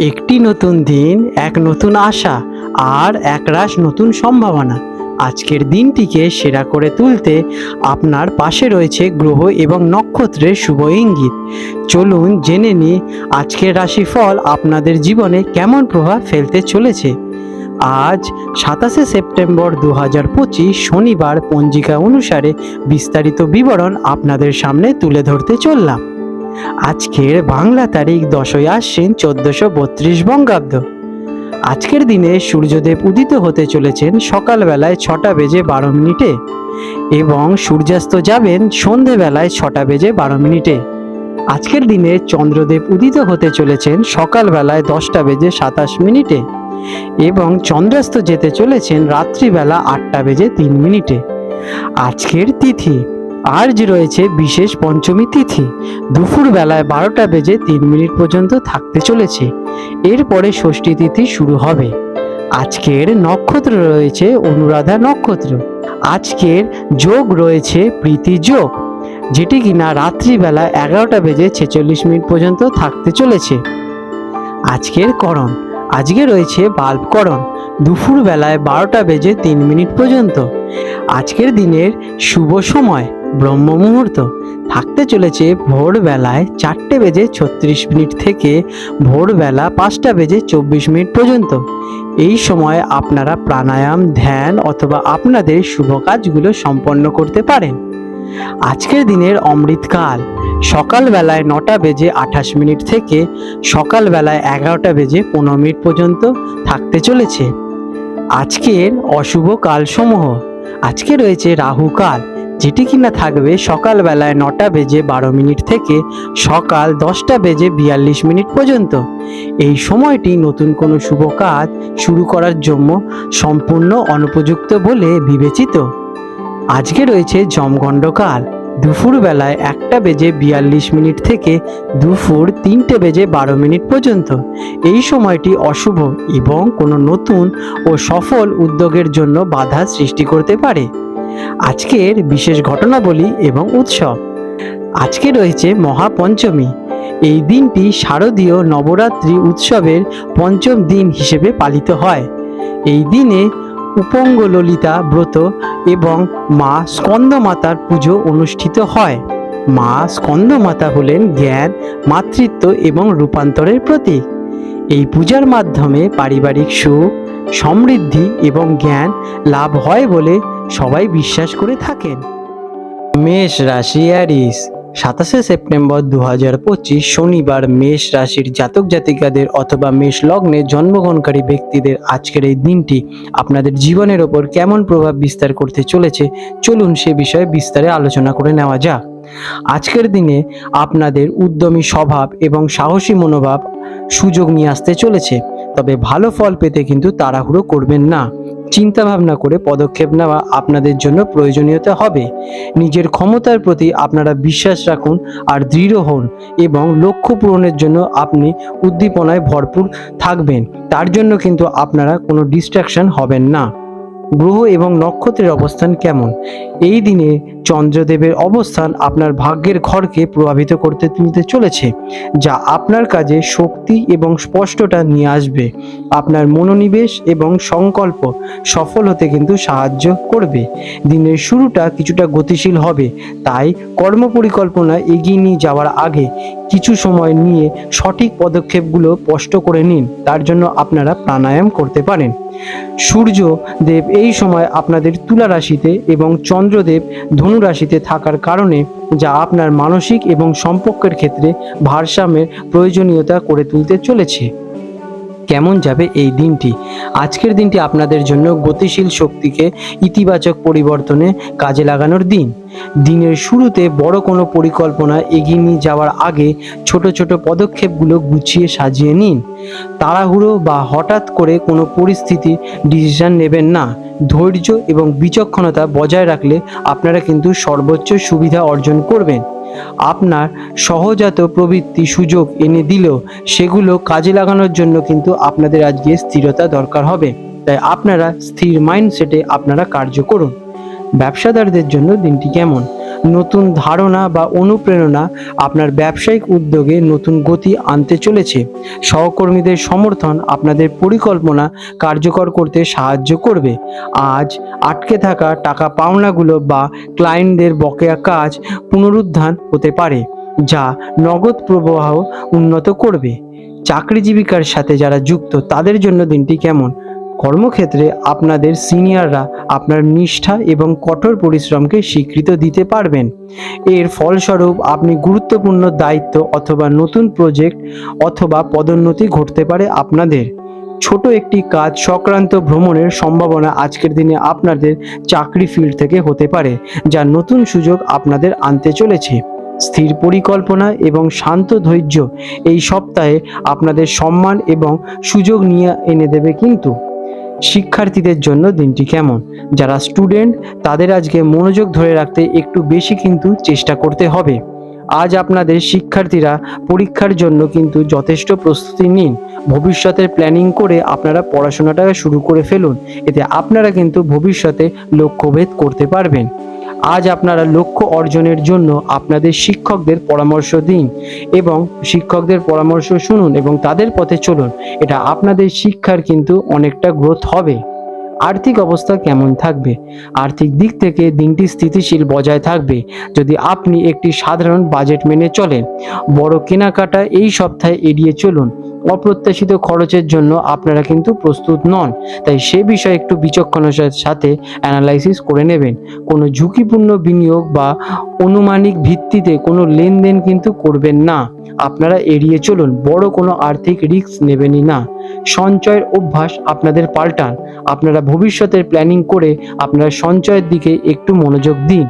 একটি নতুন দিন, এক নতুন আশা আর একরাশ নতুন সম্ভাবনা। আজকের দিনটিকে সেরা করে তুলতে আপনার পাশে রয়েছে গ্রহ এবং নক্ষত্রের শুভ ইঙ্গিত। চলুন জেনে নিই আজকের রাশিফল আপনাদের জীবনে কেমন প্রভাব ফেলতে চলেছে। আজ সাতাশে সেপ্টেম্বর দু হাজার পঁচিশ শনিবার পঞ্জিকা অনুসারে বিস্তারিত বিবরণ আপনাদের সামনে তুলে ধরতে চললাম। আজকের বাংলা তারিখ দশই আশ্বিন চোদ্দশো বত্রিশ বঙ্গাব্দ। আজকের দিনে সূর্যদেব উদিত হতে চলেছেন সকালবেলায় ছটা বেজে বারো মিনিটে এবং সূর্যাস্ত যাবেন সন্ধেবেলায় ছটা বেজে বারো মিনিটে। আজকের দিনে চন্দ্রদেব উদিত হতে চলেছেন সকালবেলায় দশটা বেজে সাতাশ মিনিটে এবং চন্দ্রাস্ত যেতে চলেছেন রাত্রিবেলা আটটা বেজে তিন মিনিটে। আজকের তিথি আজ রয়েছে বিশেষ পঞ্চমী তিথি, দুপুর বেলায় বারোটা বেজে তিন মিনিট পর্যন্ত থাকতে চলেছে। এরপরে ষষ্ঠী তিথি শুরু হবে। আজকের নক্ষত্র রয়েছে অনুরাধা নক্ষত্র। আজকের যোগ রয়েছে প্রীতি যোগ, যেটি কিনা রাত্রিবেলা এগারোটা বেজে ছেচল্লিশ মিনিট পর্যন্ত থাকতে চলেছে। আজকের করণ, আজকে রয়েছে বাল্বকরণ দুপুর বেলায় বারোটা বেজে তিন মিনিট পর্যন্ত। আজকের দিনের শুভ সময় ব্রহ্ম মুহূর্ত থাকতে চলেছে ভোরবেলায় চারটে বেজে ছত্রিশ মিনিট থেকে ভোরবেলা পাঁচটা বেজে চব্বিশ মিনিট পর্যন্ত। এই সময় আপনারা প্রাণায়াম, ধ্যান অথবা আপনাদের শুভ কাজগুলো সম্পন্ন করতে পারেন। আজকের দিনের অমৃতকাল। সকালবেলায় নটা বেজে আঠাশ মিনিট থেকে সকালবেলায় এগারোটা বেজে পনেরো মিনিট পর্যন্ত থাকতে চলেছে। আজকের অশুভ কালসমূহ। আজকে রয়েছে রাহু কাল। যেটি কিনা থাকবে সকালবেলায় নটা বেজে বারো মিনিট থেকে সকাল দশটা বেজে বিয়াল্লিশ মিনিট পর্যন্ত। এই সময়টি নতুন কোনো শুভ কাজ শুরু করার জন্য সম্পূর্ণ অনুপযুক্ত বলে বিবেচিত। আজকে রয়েছে জমগণ্ডকাল দুপুর বেলায় একটা বেজে বিয়াল্লিশ মিনিট থেকে দুপুর তিনটে বেজে বারো মিনিট পর্যন্ত। এই সময়টি অশুভ এবং কোনো নতুন ও সফল উদ্যোগের জন্য বাধা সৃষ্টি করতে পারে। আজকের বিশেষ ঘটনাবলী এবং উৎসব। আজকে রয়েছে মহাপঞ্চমী। এই দিনটি শারদীয় নবরাত্রি উৎসবের পঞ্চম দিন হিসেবে পালিত হয়। এই দিনে উপঙ্গ ললিতা ব্রত এবং মা স্কন্দমাতার পুজো অনুষ্ঠিত হয়। মা স্কন্দমাতা হলেন জ্ঞান, মাতৃত্ব এবং রূপান্তরের প্রতীক। এই পূজার মাধ্যমে পারিবারিক সুখ, সমৃদ্ধি এবং জ্ঞান লাভ হয় বলে সবাই বিশ্বাস করে থাকেন। মেষ রাশি অ্যারিস সাতাশে সেপ্টেম্বর দু হাজার পঁচিশ শনিবার মেষ রাশির জাতক জাতিকাদের অথবা মেষ লগ্নে জন্মগ্রহণকারী ব্যক্তিদের আজকের এই দিনটি আপনাদের জীবনের ওপর কেমন প্রভাব বিস্তার করতে চলেছে, চলুন সে বিষয়ে বিস্তারে আলোচনা করে নেওয়া যাক। আজকের দিনে আপনাদের উদ্যমী স্বভাব এবং সাহসী মনোভাব সুযোগ নিয়ে আসতে চলেছে, তবে ভালো ফল পেতে কিন্তু তাড়াহুড়ো করবেন না। চিন্তা ভাবনা করে পদক্ষেপ নেওয়া আপনাদের জন্য প্রয়োজনীয়তা হবে। নিজের ক্ষমতার প্রতি আপনারা বিশ্বাস রাখুন আর দৃঢ় হন এবং লক্ষ্য পূরণের জন্য আপনি উদ্দীপনায় ভরপুর থাকবেন। তার জন্য কিন্তু আপনারা কোনো ডিস্ট্রাকশন হবেন না। গ্রহ এবং নক্ষত্রের অবস্থান কেমন? এই দিনে চন্দ্রদেবের অবস্থান আপনার ভাগ্যের ঘরকে প্রভাবিত করতে তুলতে চলেছে, যা আপনার কাজে শক্তি এবং স্পষ্টতা নিয়ে আসবে। আপনার মনোনিবেশ এবং সংকল্প সফল হতে কিন্তু সাহায্য করবে। দিনের শুরুটা কিছুটা গতিশীল হবে, তাই কর্মপরিকল্পনা এগিয়ে নিয়ে যাওয়ার আগে কিছু সময় নিয়ে সঠিক পদক্ষেপগুলো স্পষ্ট করে নিন, তার জন্য আপনারা প্রাণায়াম করতে পারেন। সূর্য দেব এই সময় আপনাদের তুলা রাশিতে এবং চন্দ্রদেব ধনু রাশিতে থাকার কারণে যা আপনার মানসিক এবং সম্পর্কের ক্ষেত্রে ভারসাম্যের প্রয়োজনীয়তা করে তুলতে চলেছে। কেমন যাবে এই দিনটি? আজকের দিনটি আপনাদের জন্য গতিশীল শক্তিকে ইতিবাচক পরিবর্তনে কাজে লাগানোর দিন। দিনের শুরুতে বড় কোনো পরিকল্পনা এগিয়ে নিয়ে যাওয়ার আগে ছোট ছোট পদক্ষেপগুলো গুছিয়ে সাজিয়ে নিন। তাড়াহুড়ো বা হঠাৎ করে কোনো পরিস্থিতি ডিসিশন নেবেন না। ধৈর্য এবং বিচক্ষণতা বজায় রাখলে আপনারা কিন্তু সর্বোচ্চ সুবিধা অর্জন করবেন। আপনার সহজাত প্রবৃত্তি সুযোগ এনে দিলেও সেগুলো কাজে লাগানোর জন্য কিন্তু আপনাদের আজকে স্থিরতা দরকার হবে। তাই আপনারা স্থির মাইন্ডসেটে আপনারা কার্য করুন। ব্যবসাদারদের জন্য দিনটি কেমন? নতুন ধারণা বা অনুপ্রেরণা আপনার ব্যবসায়িক উদ্যোগে নতুন গতি আনতে চলেছে। সহকর্মীদের সমর্থন আপনাদের পরিকল্পনা কার্যকর করতে সাহায্য করবে। আজ আটকে থাকা টাকা পাওনাগুলো বা ক্লায়েন্টদের বকেয়া কাজ পুনরুদ্ধার হতে পারে, যা নগদ প্রবাহ উন্নত করবে। চাকরি জীবিকার সাথে যারা যুক্ত, তাদের জন্য দিনটি কেমন? কর্মক্ষেত্রে আপনাদের সিনিয়ররা আপনার নিষ্ঠা এবং কঠোর পরিশ্রমকে স্বীকৃত দিতে পারবেন। এর ফলস্বরূপ আপনি গুরুত্বপূর্ণ দায়িত্ব অথবা নতুন প্রজেক্ট অথবা পদোন্নতি ঘটতে পারে আপনাদের। ছোট একটি কাজ সংক্রান্ত ভ্রমণের সম্ভাবনা আজকের দিনে আপনাদের চাকরি ফিল্ড থেকে হতে পারে, যা নতুন সুযোগ আপনাদের আনতে চলেছে। স্থির পরিকল্পনা এবং শান্ত ধৈর্য এই সপ্তাহে আপনাদের সম্মান এবং সুযোগ নিয়ে এনে দেবে কিন্তু। শিক্ষার্থীদের জন্য দিনটি কেমন? যারা স্টুডেন্ট তাদের আজকে মনোযোগ ধরে রাখতে একটু বেশি কিন্তু চেষ্টা করতে হবে। আজ আপনাদের শিক্ষার্থীরা পরীক্ষার জন্য কিন্তু যথেষ্ট প্রস্তুতি নিন। ভবিষ্যতের প্ল্যানিং করে আপনারা পড়াশোনাটা শুরু করে ফেলুন। এতে আপনারা কিন্তু ভবিষ্যতে লক্ষ্যভেদ করতে পারবেন। আজ আপনারা লক্ষ্য অর্জনের জন্য আপনাদের শিক্ষকদের পরামর্শ দিন এবং শিক্ষকদের পরামর্শ শুনুন এবং তাদের পথে চলুন। এটা আপনাদের শিক্ষার কিন্তু অনেকটা গ্রোথ হবে। আর্থিক অবস্থা কেমন থাকবে? আর্থিক দিক থেকে দিনটি স্থিতিশীল বজায় থাকবে। যদি আপনি একটি সাধারণ বাজেট মেনে চলেন, বড় কেনাকাটা এই সপ্তাহে এড়িয়ে চলুন। অপ্রত্যাশিত খরচের জন্য আপনারা কিন্তু প্রস্তুত নন, তাই সে বিষয়ে একটু বিচক্ষণতার সাথে অ্যানালাইসিস করে নেবেন। কোনো ঝুঁকিপূর্ণ বিনিয়োগ বা অনুমানিক ভিত্তিতে কোনো লেনদেন কিন্তু করবেন না। আপনারা এড়িয়ে চলুন, বড় কোনো আর্থিক রিস্ক নেবেনই না। সঞ্চয়ের অভ্যাস আপনাদের পাল্টান। আপনারা ভবিষ্যতের প্ল্যানিং করে আপনারা সঞ্চয়ের দিকে একটু মনোযোগ দিন।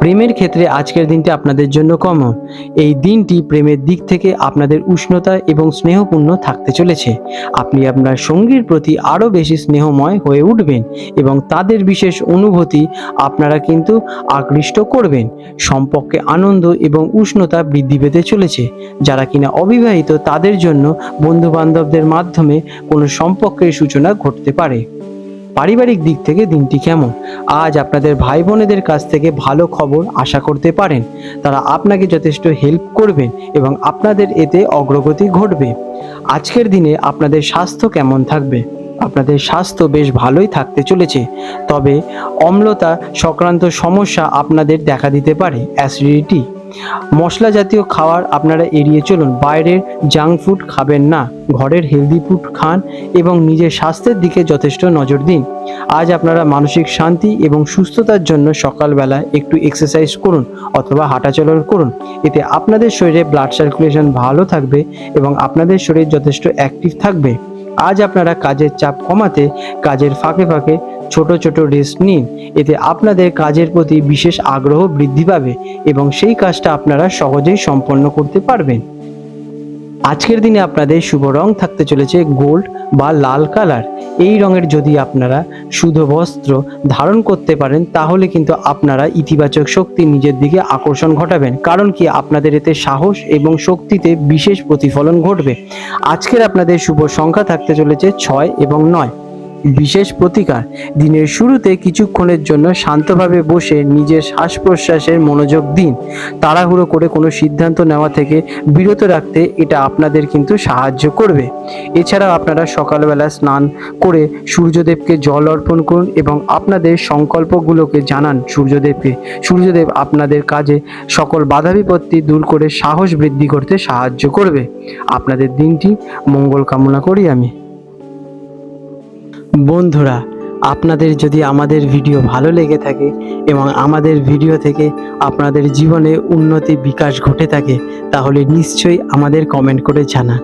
প্রেমের ক্ষেত্রে আজকের দিনটি আপনাদের জন্য কমন এই দিনটি প্রেমের দিক থেকে আপনাদের উষ্ণতা এবং স্নেহপূর্ণ থাকতে চলেছে। আপনি আপনার সঙ্গীর প্রতি আরও বেশি স্নেহময় হয়ে উঠবেন এবং তাদের বিশেষ অনুভূতি আপনারা কিন্তু আকৃষ্ট করবেন। সম্পর্কে আনন্দ এবং উষ্ণতা বৃদ্ধি পেতে চলেছে। যারা কিনা অবিবাহিত তাদের জন্য বন্ধু বান্ধবদের মাধ্যমে কোনো সম্পর্কের সূচনা ঘটতে পারে। পারিবারিক দিক থেকে দিনটি কেমন? আজ আপনাদের ভাই বোনেদের কাছ থেকে ভালো খবর আশা করতে পারেন। তারা আপনাকে যথেষ্ট হেল্প করবেন এবং আপনাদের এতে অগ্রগতি ঘটবে। আজকের দিনে আপনাদের স্বাস্থ্য কেমন থাকবে? আপনাদের স্বাস্থ্য বেশ ভালোই থাকতে চলেছে। তবে অম্লতা সংক্রান্ত সমস্যা আপনাদের দেখা দিতে পারে অ্যাসিডিটি মশলা জাতীয় খাবার আপনারা এড়িয়ে চলুন। বাইরের জাঙ্ক ফুড খাবেন না। ঘরের হেলদি ফুড খান এবং নিজের স্বাস্থ্যের দিকে যথেষ্ট নজর দিন। আজ আপনারা মানসিক শান্তি এবং সুস্থতার জন্য সকালবেলা একটু এক্সারসাইজ করুন অথবা হাঁটাচলা করুন। এতে আপনাদের শরীরে ব্লাড সার্কুলেশন ভালো থাকবে এবং আপনাদের শরীর যথেষ্ট অ্যাক্টিভ থাকবে। আজ আপনারা কাজের চাপ কমাতে কাজের ফাঁকে ফাঁকে ছোট ছোট রেস্ট নিন। এতে আপনাদের কাজের প্রতি বিশেষ আগ্রহ বৃদ্ধি পাবে এবং সেই কাজটা আপনারা সহজেই সম্পন্ন করতে পারবেন। আজকের দিনে আপনাদের শুভ রং থাকতে চলেছে গোল্ড বা লাল কালার। এই রঙের যদি আপনারা শুধু বস্ত্র ধারণ করতে পারেন, তাহলে কিন্তু আপনারা ইতিবাচক শক্তি নিজের দিকে আকর্ষণ ঘটাবেন। কারণ কি? আপনাদের এতে সাহস এবং শক্তিতে বিশেষ প্রতিফলন ঘটবে। আজকের আপনাদের শুভ সংখ্যা থাকতে চলেছে ছয় এবং নয়। বিশেষ প্রতিকার। দিনের শুরুতে কিছুক্ষণের জন্য শান্তভাবে বসে নিজের শ্বাস প্রশ্বাসের মনোযোগ দিন। তাড়াহুড়ো করে কোনো সিদ্ধান্ত নেওয়া থেকে বিরত রাখতে এটা আপনাদের কিন্তু সাহায্য করবে। এছাড়াও আপনারা সকালবেলা স্নান করে সূর্যদেবকে জল অর্পণ করুন এবং আপনাদের সংকল্পগুলোকে জানান সূর্যদেবকে। সূর্যদেব আপনাদের কাজে সকল বাধা বিপত্তি দূর করে সাহস বৃদ্ধি করতে সাহায্য করবে। আপনাদের দিনটি মঙ্গল কামনা করি আমি। বন্ধুরা, আপনাদের যদি আমাদের ভিডিও ভালো লেগে থাকে এবং আমাদের ভিডিও থেকে আপনাদের জীবনে উন্নতি, বিকাশ ঘটে থাকে, তাহলে নিশ্চয়ই আমাদের কমেন্ট করে জানান।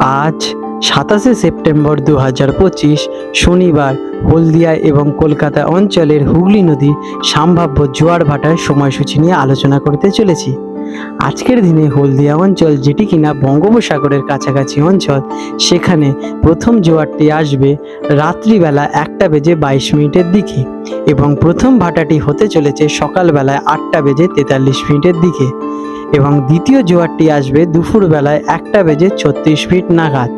আজ সাতাশে সেপ্টেম্বর দু হাজার পঁচিশ, শনিবার হলদিয়া এবং কলকাতা অঞ্চলের হুগলি নদী সম্ভাব্য জোয়ার ভাটার সময়সূচি নিয়ে আলোচনা করতে চলেছি। আজকের দিনে হলদিয়া অঞ্চল যেটি কিনা বঙ্গোপসাগরের কাছাকাছি অঞ্চল, সেখানে প্রথম জোয়ারটি আসবে রাত্রিবেলা একটা বেজে বাইশ মিনিটের দিকে এবং প্রথম ভাটাটি হতে চলেছে সকালবেলায় আটটা বেজে তেতাল্লিশ মিনিটের দিকে এবং দ্বিতীয় জোয়ারটি আসবে দুপুরবেলায় একটা বেজে ছত্রিশ ফিট নাগাদ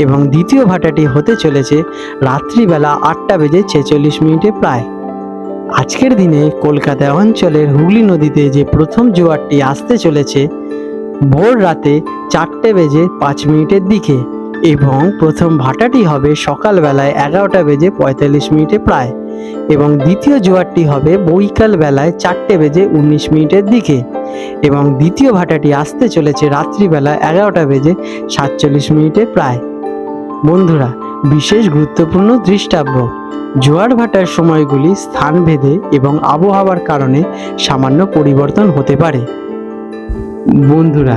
এবং দ্বিতীয় ভাটাটি হতে চলেছে রাত্রিবেলা আটটা বেজে ছেচল্লিশ মিনিটে প্রায়। আজকের দিনে কলকাতা অঞ্চলের হুগলি নদীতে যে প্রথম জোয়ারটি আসতে চলেছে, ভোর রাতে চারটে বেজে পাঁচ মিনিটের দিকে এবং প্রথম ভাটাটি হবে সকালবেলায় এগারোটা বেজে পঁয়তাল্লিশ মিনিটে প্রায় এবং দ্বিতীয় জোয়ারটি হবে বৈকাল বেলায় চারটে বেজে উনিশ মিনিটের দিকে এবং দ্বিতীয় ভাটাটি আসতে চলেছে রাত্রিবেলা এগারোটা বেজে সাতচল্লিশ মিনিটে প্রায়। বন্ধুরা, বিশেষ গুরুত্বপূর্ণ দৃষ্টাব্য। জোয়ার ভাটার সময়গুলি স্থানভেদে এবং আবহাওয়ার কারণে সামান্য পরিবর্তন হতে পারে। বন্ধুরা